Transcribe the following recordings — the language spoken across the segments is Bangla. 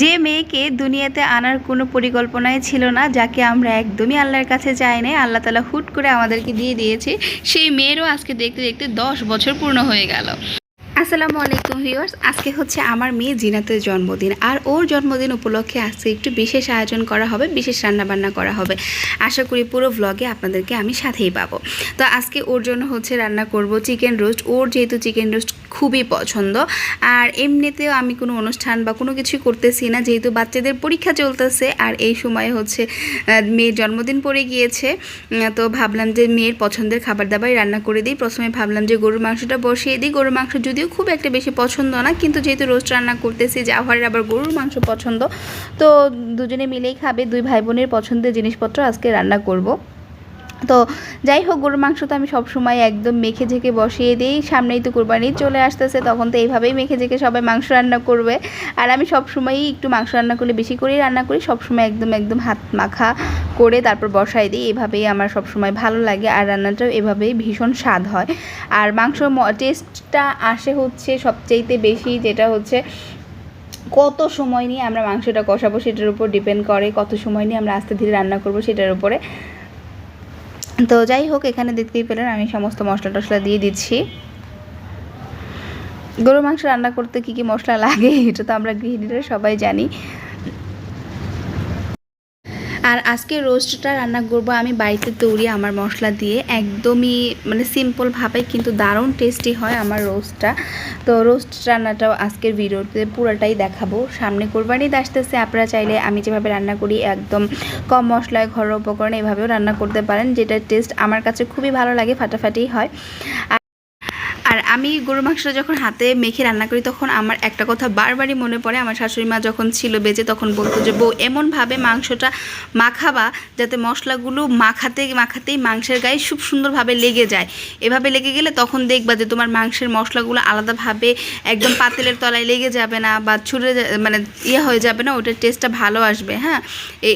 যে মেয়েকে দুনিয়াতে আনার কোনো পরিকল্পনাই ছিল না, যাকে আমরা একদমই আল্লাহর কাছে চাই নাই, আল্লাহ তালা হুট করে আমাদেরকে দিয়ে দিয়েছে, সেই মেয়েরও আজকে দেখতে দেখতে দশ বছর পূর্ণ হয়ে গেল। আসসালামু আলাইকুম ভিউয়ার্স, আজকে হচ্ছে আমার মেয়ে জিনাতের জন্মদিন, আর ওর জন্মদিন উপলক্ষে আজকে একটু বিশেষ আয়োজন করা হবে, বিশেষ রান্নাবান্না করা হবে। আশা করি পুরো ভ্লগে আপনাদেরকে আমি সাথেই পাবো। তো আজকে ওর জন্য হচ্ছে রান্না করব চিকেন রোস্ট ওর যেহেতু চিকেন রোস্ট খুবই পছন্দ। আর এমনিতেও আমি কোনো অনুষ্ঠান বা কোনো কিছুই করতেছি না, যেহেতু বাচ্চাদের পরীক্ষা চলতেছে। আর এই সময়ে হচ্ছে মেয়ের জন্মদিন পড়ে গিয়েছে। তো ভাবলাম যে মেয়ের পছন্দের খাবার দাবার রান্না করে দিই। প্রথমে ভাবলাম যে গরুর মাংসটা বসিয়ে দিই। গরুর মাংস যদিও খুব একটা বেশি পছন্দ না, কিন্তু যেহেতু রোস্ট রান্না করতেছি জাওহারের আবার গরুর মাংস পছন্দ। তো দুজনে মিলেই খাবে। দুই ভাই বোনের পছন্দের জিনিসপত্র আজকে রান্না করব। তো যাই হোক, গরুর মাংস তো আমি সবসময় একদম মেখে ঝেঁকে বসিয়ে দিই। সামনেই তো কোরবানি চলে আসতেছে, তখন তো এইভাবেই মেখে ঝেঁকে সবাই মাংস রান্না করবে। আর আমি সবসময়ই একটু মাংস রান্না করলে বেশি করেই রান্না করি, সবসময় একদম একদম হাত মাখা করে তারপর বসাই দিই। এভাবেই আমার সবসময় ভালো লাগে আর রান্নাটাও এভাবেই ভীষণ স্বাদ হয়। আর মাংস টেস্টটা আসে হচ্ছে সবচাইতে বেশি যেটা হচ্ছে কত সময় নিয়ে আমরা মাংসটা কষাবো সেটার উপর ডিপেন্ড করে, কত সময় নিয়ে আমরা আস্তে ধীরে রান্না করব সেটার উপরে। তো যাই হোক, এখানে দেখতেই পেলেন আমি সমস্ত মশলা টশলা দিয়ে দিচ্ছি। গরুর মাংস রান্না করতে কি কি মশলা লাগে, এটা তো আমরা গৃহিণীরা সবাই জানি। আর আজকে রোস্টটা রান্না করব আমি বাড়িতে তৈরি আমার মশলা দিয়ে। একদমই মানে সিম্পলভাবে কিন্তু দারুণ টেস্টি হয় আমার রোস্টটা। তো রোস্ট রান্নাটাও আজকের ভিডিওতে পুরোটাই দেখাবো। সামনে কোরবানি আসতেছে, আপনারা চাইলে আমি যেভাবে রান্না করি, একদম কম মশলায় ঘরোয়া উপকরণে এভাবেও রান্না করতে পারেন, যেটার টেস্ট আমার কাছে খুবই ভালো লাগে, ফাটাফাটি হয়। আর আমি গরু মাংসটা যখন হাতে মেখে রান্না করি, তখন আমার একটা কথা বারবারই মনে পড়ে। আমার শাশুড়ি মা যখন ছিল বেজে তখন বলতো যে, বউ, এমনভাবে মাংসটা মাখাবা যাতে মশলাগুলো মাখাতে, মাখাতেই মাংসের গায়ে খুব সুন্দরভাবে লেগে যায়। এভাবে লেগে গেলে তখন দেখবা যে, তোমার মাংসের মশলাগুলো আলাদাভাবে একদম পাতিলের তলায় লেগে যাবে না বা ছুড়ে মানে ইয়ে হয়ে যাবে না, ওটার টেস্টটা ভালো আসবে। হ্যাঁ?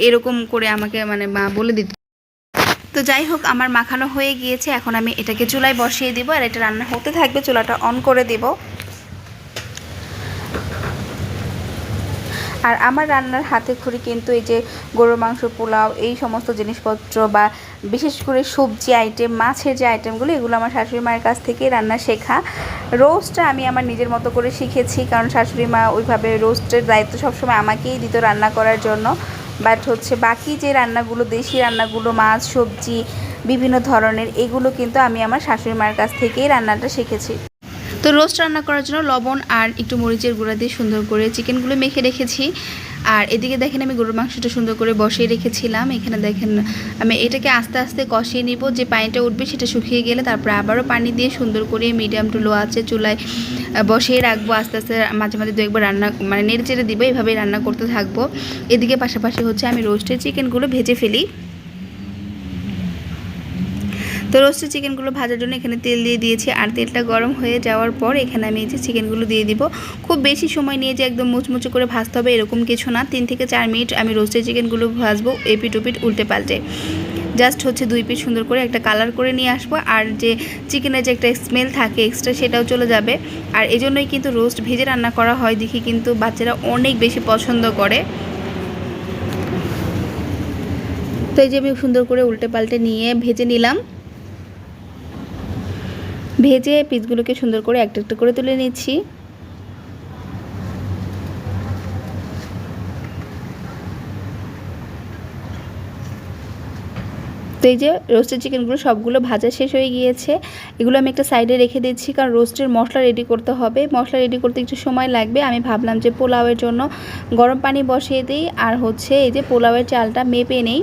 এরকম করে আমাকে মানে মা বলে দিত। তো যাই হোক, আমার মাখানো হয়ে গিয়েছে। এখন আমি এটাকে চুলায় বসিয়ে দিব আর এটা রান্না হতে থাকবে, চুলাটা অন করে দেব। আর আমার রান্নার হাতে খড়ি কিন্তু এই যে গরুর মাংস, পোলাও, এই সমস্ত জিনিসপত্র বা বিশেষ করে সবজি আইটেম মাছের যে আইটেমগুলো এগুলো আমার শাশুড়ি মায়ের কাছ থেকেই রান্না শেখা। রোস্টটা আমি আমার নিজের মতো করে শিখেছি, কারণ শাশুড়ি মা ওইভাবে রোস্টের দায়িত্ব সবসময় আমাকেই দিত রান্না করার জন্য। বাট হচ্ছে বাকি যে রান্নাগুলো, দেশি রান্নাগুলো, মাছ, সবজি, বিভিন্ন ধরনের, এগুলো কিন্তু আমি আমার শাশুড়ি মায়ের কাছ থেকেই রান্নাটা শিখেছি। তো রোস্ট রান্না করার জন্য লবণ আর একটু মরিচের গুঁড়া দিয়ে সুন্দর করে চিকেনগুলো মেখে রেখেছি। আর এদিকে দেখেন আমি গরুর মাংসটা সুন্দর করে বসিয়ে রেখেছিলাম। এখানে দেখেন আমি এটাকে আস্তে আস্তে কষিয়ে নিব, যে পানিটা উঠবে সেটা শুকিয়ে গেলে তারপরে আবারও পানি দিয়ে সুন্দর করে মিডিয়াম টু লো আছে চুলায় বসিয়ে রাখব। আস্তে আস্তে মাঝে মাঝে দু একবার রান্না মানে নেড়ে চেড়ে দিব এইভাবেই রান্না করতে থাকব। এদিকে পাশাপাশি হচ্ছে আমি রোস্টের চিকেনগুলো ভেজে ফেলি। তো রোস্টেড চিকেনগুলো ভাজার জন্য এখানে তেল দিয়ে দিয়েছি আর তেলটা গরম হয়ে যাওয়ার পর এখানে আমি এই যে চিকেনগুলো দিয়ে দিব। খুব বেশি সময় নিয়ে যে একদম মুচমুচে করে ভাজতে হবে এরকম কিছু না। তিন থেকে চার মিনিট আমি রোস্টেড চিকেনগুলো ভাজবো এপিট ওপিট উল্টে পাল্টে। জাস্ট হচ্ছে দুই পিস সুন্দর করে একটা কালার করে নিয়ে আসব আর যে চিকেনের যে একটা স্মেল থাকে এক্সট্রা সেটাও চলে যাবে। আর এই জন্যই কিন্তু রোস্ট ভেজে রান্না করা হয়, দেখি কিন্তু বাচ্চারা অনেক বেশি পছন্দ করে। তো এই যে আমি সুন্দর করে উল্টে পাল্টে নিয়ে ভেজে নিলাম। ভেজে পিসগুলোকে সুন্দর করে একটা একটা করে তুলে নিচ্ছি। তো এই যে রোস্টেড চিকেনগুলো সবগুলো ভাজা শেষ হয়ে গিয়েছে। এগুলো আমি একটা সাইডে রেখে দিচ্ছি কারণ রোস্টের মশলা রেডি করতে হবে। মশলা রেডি করতে একটু সময় লাগবে। আমি ভাবলাম যে পোলাওয়ের জন্য গরম পানি বসিয়ে দিই। আর হচ্ছে এই যে পোলাওয়ের চালটা মেপে নেই।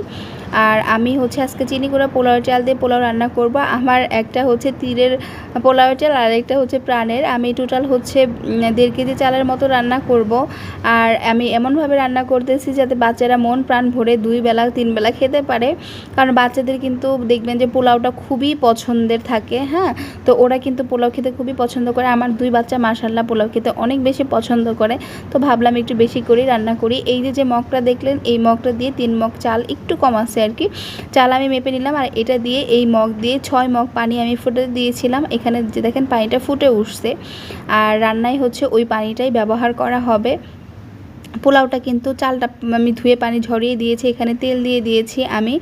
আর আমি হচ্ছে আজকে চিনি করে পোলাও চাল দিয়ে পোলাও রান্না করব। আমার একটা হচ্ছে তীরের পোলাও চাল, আর একটা হচ্ছে প্রাণের। আমি টোটাল হচ্ছে দেড় কেজি চালের মতো রান্না করব। আর আমি এমনভাবে রান্না করতেছি যাতে বাচ্চারা মন প্রাণ ভরে দুই বেলা, তিন বেলা খেতে পারে। কারণ বাচ্চাদের কিন্তু দেখবেন যে পোলাওটা খুবই পছন্দের থাকে হ্যাঁ? তো ওরা কিন্তু পোলাও খেতে খুবই পছন্দ করে। আমার দুই বাচ্চা মাশাল্লাহ পোলাও খেতে অনেক বেশি পছন্দ করে। তো ভাবলাম একটু বেশি করে রান্না করি। এই যে যে মগটা দেখলেন, এই মগটা দিয়ে তিন মগ চাল একটু কম আছে। আর কি। চাল আমি মেপে নিলাম আর এটা দিয়ে এই মগ দিয়ে ছয় মগ পানি আমি ফুটে দিয়েছিলাম। এখানে যে দেখেন পানিটা ফুটে উঠছে। আর রান্নায় হচ্ছে ওই পানিটাই ব্যবহার করা হবে। পোলাওটা কিন্তু চালটা আমি ধুয়ে পানি ঝরিয়ে দিয়েছি, এখানে তেল দিয়ে দিয়েছি আমি।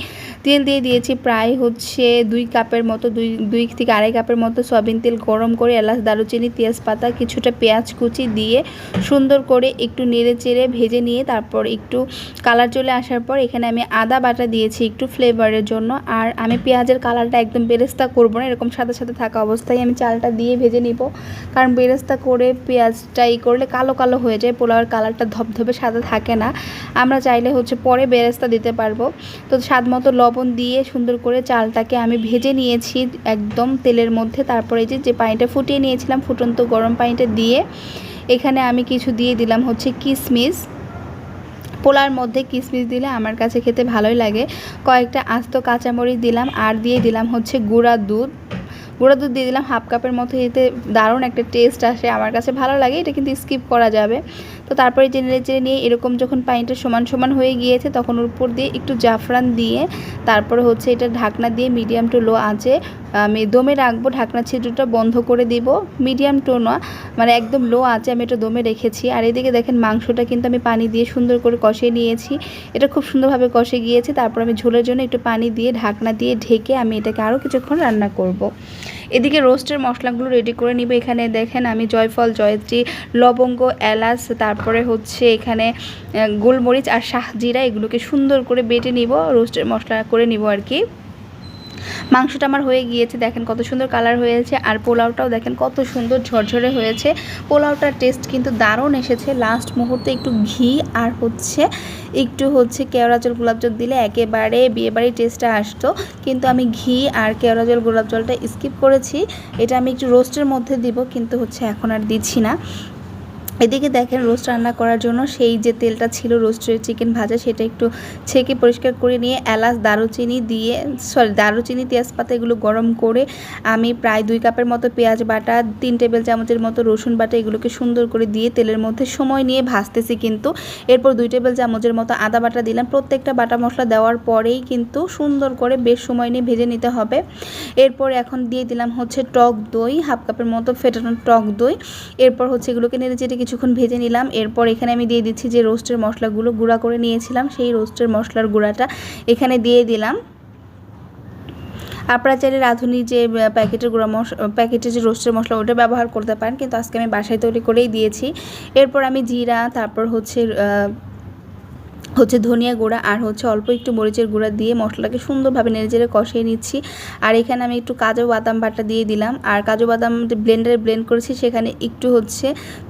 তেল দিয়ে দিয়েছি প্রায় হচ্ছে দুই কাপের মতো, দুই দুই থেকে আড়াই কাপের মতো সয়াবিন তেল গরম করে, এলাচ, দারুচিনি, তেজপাতা, কিছুটা পেঁয়াজ কুচি দিয়ে সুন্দর করে একটু নেড়ে চেড়ে ভেজে নিয়ে তারপর একটু কালার চলে আসার পর এখানে আমি আদা বাটা দিয়েছি একটু ফ্লেভারের জন্য। আর আমি পেঁয়াজের কালারটা একদম বেরেস্তা করব না, এরকম সাদা সাদা থাকা অবস্থায় আমি চালটা দিয়ে ভেজে নিব। কারণ বেরেস্তা করে পেঁয়াজটা ই করলে কালো কালো হয়ে যায়, পোলাওয়ের কালারটা ধপধপে সাদা থাকে না। আমরা চাইলে হচ্ছে পরে বেরেস্তা দিতে পারব। তো স্বাদ মতো লবণ দিয়ে সুন্দর করে চালটাকে আমি ভেজে নিয়েছি একদম তেলের মধ্যে। তারপরে যে যে পানিটা ফুটিয়ে নিয়েছিলাম, ফুটন্ত গরম পানিটা দিয়ে এখানে আমি কিছু দিয়ে দিলাম হচ্ছে কিশমিশ পোলার মধ্যে কিশমিশ দিলে আমার কাছে খেতে ভালোই লাগে। কয়েকটা আস্ত কাঁচামরিচ দিলাম আর দিয়ে দিলাম হচ্ছে গুঁড়া দুধ। গুঁড়া দুধ দিয়ে দিলাম হাফ কাপের মতো, এতে দারুণ একটা টেস্ট আসে। আমার কাছে ভালো লাগে, এটা কিন্তু স্কিপ করা যাবে। তো তারপরে চেনে চেড়ে নিয়ে এরকম যখন পানিটা সমান সমান হয়ে গিয়েছে, তখন ওর উপর দিয়ে একটু জাফরান দিয়ে তারপরে হচ্ছে এটা ঢাকনা দিয়ে মিডিয়াম টু লো আঁচে আমি দমে রাখব, ঢাকনা ছিদ্রটা বন্ধ করে দিব। মিডিয়াম টু না মানে একদম লো আছে আমি এটা দমে রেখেছি। আর এদিকে দেখেন মাংসটা কিন্তু আমি পানি দিয়ে সুন্দর করে কষিয়ে নিয়েছি। এটা খুব সুন্দরভাবে কষে গিয়েছে, তারপর আমি ঝোলের জন্য একটু পানি দিয়ে ঢাকনা দিয়ে ঢেকে আমি এটাকে আরও কিছুক্ষণ রান্না করব। এদিকে রোস্টের মশলাগুলো রেডি করে নিব। এখানে দেখেন আমি জয়ফল, জয়ত্রী, লবঙ্গ, এলাচ, তারপরে হচ্ছে এখানে গোলমরিচ আর শাহজিরা এগুলোকে সুন্দর করে বেটে নিব। রোস্টের মশলা করে নিব আর কি। মাংসটা আমার হয়ে গিয়েছে, দেখেন কত সুন্দর কালার হয়েছে, আর পোলাওটাও দেখেন কত সুন্দর ঝরঝরে হয়েছে। পোলাওটার টেস্ট কিন্তু দারুণ এসেছে। লাস্ট মুহূর্তে একটু ঘি আর হচ্ছে, একটু হচ্ছে কেওড়া জল, গোলাপ জল দিলে একেবারে বিয়েবাড়ির টেস্টটা আসতো। কিন্তু আমি ঘি আর কেওড়া জল, গোলাপ জলটা স্কিপ করেছি। এটা আমি একটু রোস্টের মধ্যে দিব, কিন্তু হচ্ছে এখন আর দিচ্ছি না। এদিকে দেখেন রোস্ট রান্না করার জন্য সেই যে তেলটা ছিল রোস্টের চিকেন ভাজা, সেটা একটু ছেঁকে পরিষ্কার করে নিয়ে এলাচ, দারুচিনি দিয়ে সরি দারুচিনি, তেজপাতা এগুলো গরম করে আমি প্রায় দুই কাপের মতো পেঁয়াজ বাটা, তিন টেবিল চামচের মতো রসুন বাটা এগুলোকে সুন্দর করে দিয়ে তেলের মধ্যে সময় নিয়ে ভাজতেছি কিন্তু। এরপর দুই টেবিল চামচের মতো আদা বাটা দিলাম। প্রত্যেকটা বাটা মশলা দেওয়ার পরেই কিন্তু সুন্দর করে বেশ সময় নিয়ে ভেজে নিতে হবে। এরপর এখন দিয়ে দিলাম হচ্ছে টক দই, হাফ কাপের মতো ফেটানো টক দই। এরপর হচ্ছে এগুলোকে নেড়ে চেড়ে কিছুক্ষণ ভেজে নিলাম। এরপর এখানে আমি দিয়ে দিচ্ছি যে রোস্টের মশলাগুলো, গুঁড়া করে নিয়েছিলাম। সেই রোস্টের মশলার গুঁড়াটা এখানে দিয়ে দিলাম। আপনারা চাইলে রাঁধুনি যে প্যাকেটের গুঁড়া মশলা প্যাকেটের যে রোস্টের মশলা ওটা ব্যবহার করতে পারেন, কিন্তু আজকে আমি বাসায় তৈরি করেই দিয়েছি। এরপর আমি জিরা, তারপর হচ্ছে হচ্ছে ধনিয়া গুঁড়া আর হচ্ছে অল্প একটু মরিচের গুঁড়া দিয়ে মশলাকে সুন্দরভাবে নেড়ে চেড়ে কষিয়ে নিচ্ছি। আর এখানে আমি একটু কাজু বাদাম বাটা দিয়ে দিলাম। আর কাজু বাদাম ব্লেন্ডারে ব্লেন্ড করেছি সেখানে একটু হচ্ছে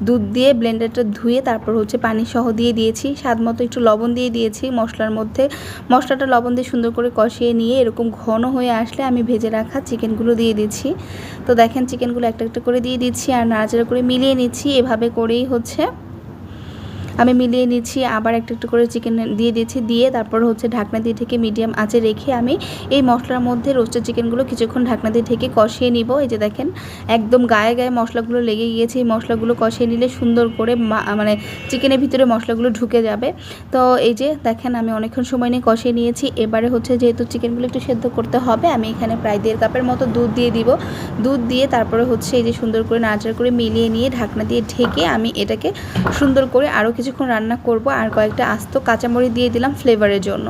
দুধ দিয়ে ব্লেন্ডারটা ধুয়ে তারপর হচ্ছে পানি সহ দিয়ে দিয়েছি। স্বাদ মতো একটু লবণ দিয়ে দিয়েছি মশলার মধ্যে। মশলাটা লবণ দিয়ে সুন্দর করে কষিয়ে নিয়ে এরকম ঘন হয়ে আসলে আমি ভেজে রাখা চিকেনগুলো দিয়ে দিচ্ছি। তো দেখেন চিকেনগুলো একটা একটা করে দিয়ে দিচ্ছি আর নাড়াচাড়া করে মিলিয়ে নিচ্ছি। এভাবে করেই হচ্ছে আমি মিলিয়ে নিচ্ছি, আবার একটু একটু করে চিকেন দিয়ে দিয়েছি দিয়ে তারপর হচ্ছে ঢাকনা দিয়ে ঢেকে মিডিয়াম আঁচে রেখে আমি এই মশলার মধ্যে রোস্টেড চিকেনগুলো কিছুক্ষণ ঢাকনা দিয়ে ঢেকে কষিয়ে নিব। এই যে দেখেন, একদম গায়ে গায়ে মশলাগুলো লেগে গিয়েছে, এই মশলাগুলো কষিয়ে নিলে সুন্দর করে মানে চিকেনের ভিতরে মশলাগুলো ঢুকে যাবে। তো এই যে দেখেন, আমি অনেকক্ষণ সময় নিয়ে কষিয়ে নিয়েছি। এবারে হচ্ছে যেহেতু চিকেনগুলো একটু সেদ্ধ করতে হবে, আমি এখানে প্রায় দেড় কাপের মতো দুধ দিয়ে দিব। দুধ দিয়ে তারপরে হচ্ছে এই যে সুন্দর করে নাড়াচাড়া করে মিলিয়ে নিয়ে ঢাকনা দিয়ে ঢেকে আমি এটাকে সুন্দর করে আরও কিছুক্ষণ রান্না করব আর কয়েকটা আস্ত কাঁচামরিচ দিয়ে দিলাম ফ্লেভারের জন্য।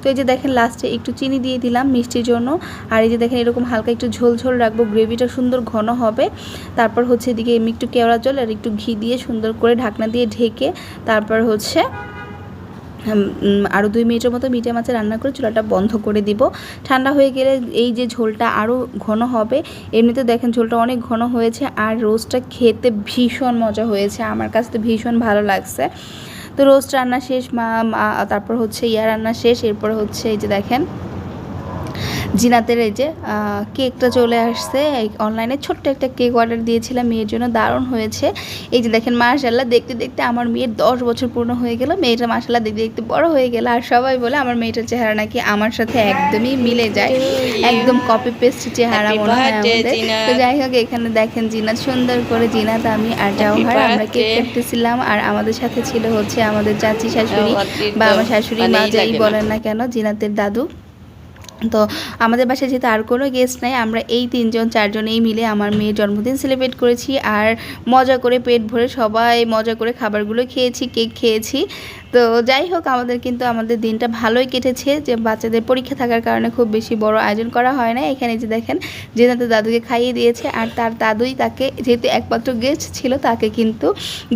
তো এই যে দেখেন লাস্টে একটু চিনি দিয়ে দিলাম মিষ্টির জন্য। আর এই যে দেখেন এরকম হালকা একটু ঝোল ঝোল রাখব গ্রেভিটা সুন্দর ঘন হবে। তারপর হচ্ছে এদিকে এমনি একটু কেওড়া জল আর একটু ঘি দিয়ে সুন্দর করে ঢাকনা দিয়ে ঢেকে তারপর হচ্ছে আরও দুই মিনিটের মতো মিটে মাছে রান্না করে চুলাটা বন্ধ করে দিব। ঠান্ডা হয়ে গেলে এই যে ঝোলটা আরও ঘন হবে, এমনিতে দেখেন ঝোলটা অনেক ঘন হয়েছে আর রোজটা খেতে ভীষণ মজা হয়েছে, আমার কাছে তো ভীষণ ভালো লাগছে। তো রোস্ট রান্না শেষ মা- তারপর হচ্ছে ইয়া রান্না শেষ, এরপর হচ্ছে এই যে দেখেন জিনাতের এই যে আহ, কেকটা চলে আসছে। অনলাইনে ছোট্ট একটা কেক অর্ডার দিয়েছিলাম মেয়ের জন্য দারুণ হয়েছে। এই যে দেখেন মাশাল্লাহ দেখতে দেখতে আমার মেয়ের দশ বছর পূর্ণ হয়ে গেল। মেয়েটা মাশাল্লাহ দেখতে দেখতে বড় হয়ে গেল। আর সবাই বলে আমার মেয়েটার চেহারা নাকি আমার সাথে একদমই মিলে যায়। একদম কপি পেস্ট চেহারা মনে হয় আমাদের। তো যাই হোক এখানে দেখেন জিনাত সুন্দর করে জিনাত আমি আর জওহার আমরা কেক. কাটতেছিলাম। আর আমাদের সাথে ছিল হচ্ছে আমাদের চাচি শাশুড়ি বা আমার শাশুড়ি মা যাই বলেন না কেন জিনাতের দাদু। তো আমাদের বাসায় যেহেতু আর কোনো গেস্ট নাই, আমরা এই তিনজন, চারজনেই মিলে আমার মেয়ের জন্মদিন সেলিব্রেট করেছি। আর মজা করে পেট ভরে সবাই মজা করে খাবারগুলো খেয়েছি কেক খেয়েছি। তো যাই হোক, আমাদের কিন্তু আমাদের দিনটা ভালোই কেটেছে যে বাচ্চাদের পরীক্ষা থাকার কারণে খুব বেশি বড় আয়োজন করা হয় না এখানে যে দেখেন যে তাদের দাদুকে খাইয়ে দিয়েছে আর তার দাদুই তাকে যেহেতু একমাত্র গেস্ট ছিল, তাকে কিন্তু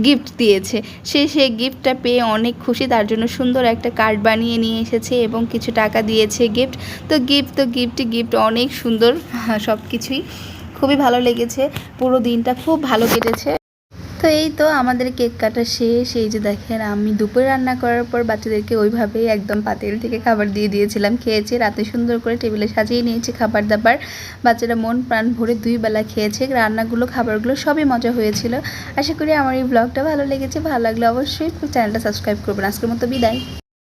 গিফট দিয়েছে। সে সেই গিফটটা পেয়ে অনেক খুশি, তার জন্য সুন্দর একটা কার্ড বানিয়ে নিয়ে এসেছে এবং কিছু টাকা দিয়েছে গিফট তো গিফট তো গিফট গিফট অনেক সুন্দর সব কিছুই খুবই ভালো লেগেছে। পুরো দিনটা খুব ভালো কেটেছে। তো এই তো আমাদের কেক কাটা শেষ। এই যে দেখেন, আমি দুপুরে রান্না করার পর বাচ্চাদেরকে ওইভাবেই একদম পাতিল থেকে খাবার দিয়ে দিয়েছিলাম, খেয়েছে, রাতে সুন্দর করে টেবিলে সাজিয়ে নিয়েছে খাবার দাবার। বাচ্চারা মন প্রাণ ভরে দুই বেলা খেয়েছে, রান্নাগুলো, খাবারগুলো সবই মজা হয়েছিল। আশা করি আমার এই ব্লগটা ভালো লেগেছে, ভালো লাগলে অবশ্যই চ্যানেলটা সাবস্ক্রাইব করবেন। আজকের মতো বিদায়।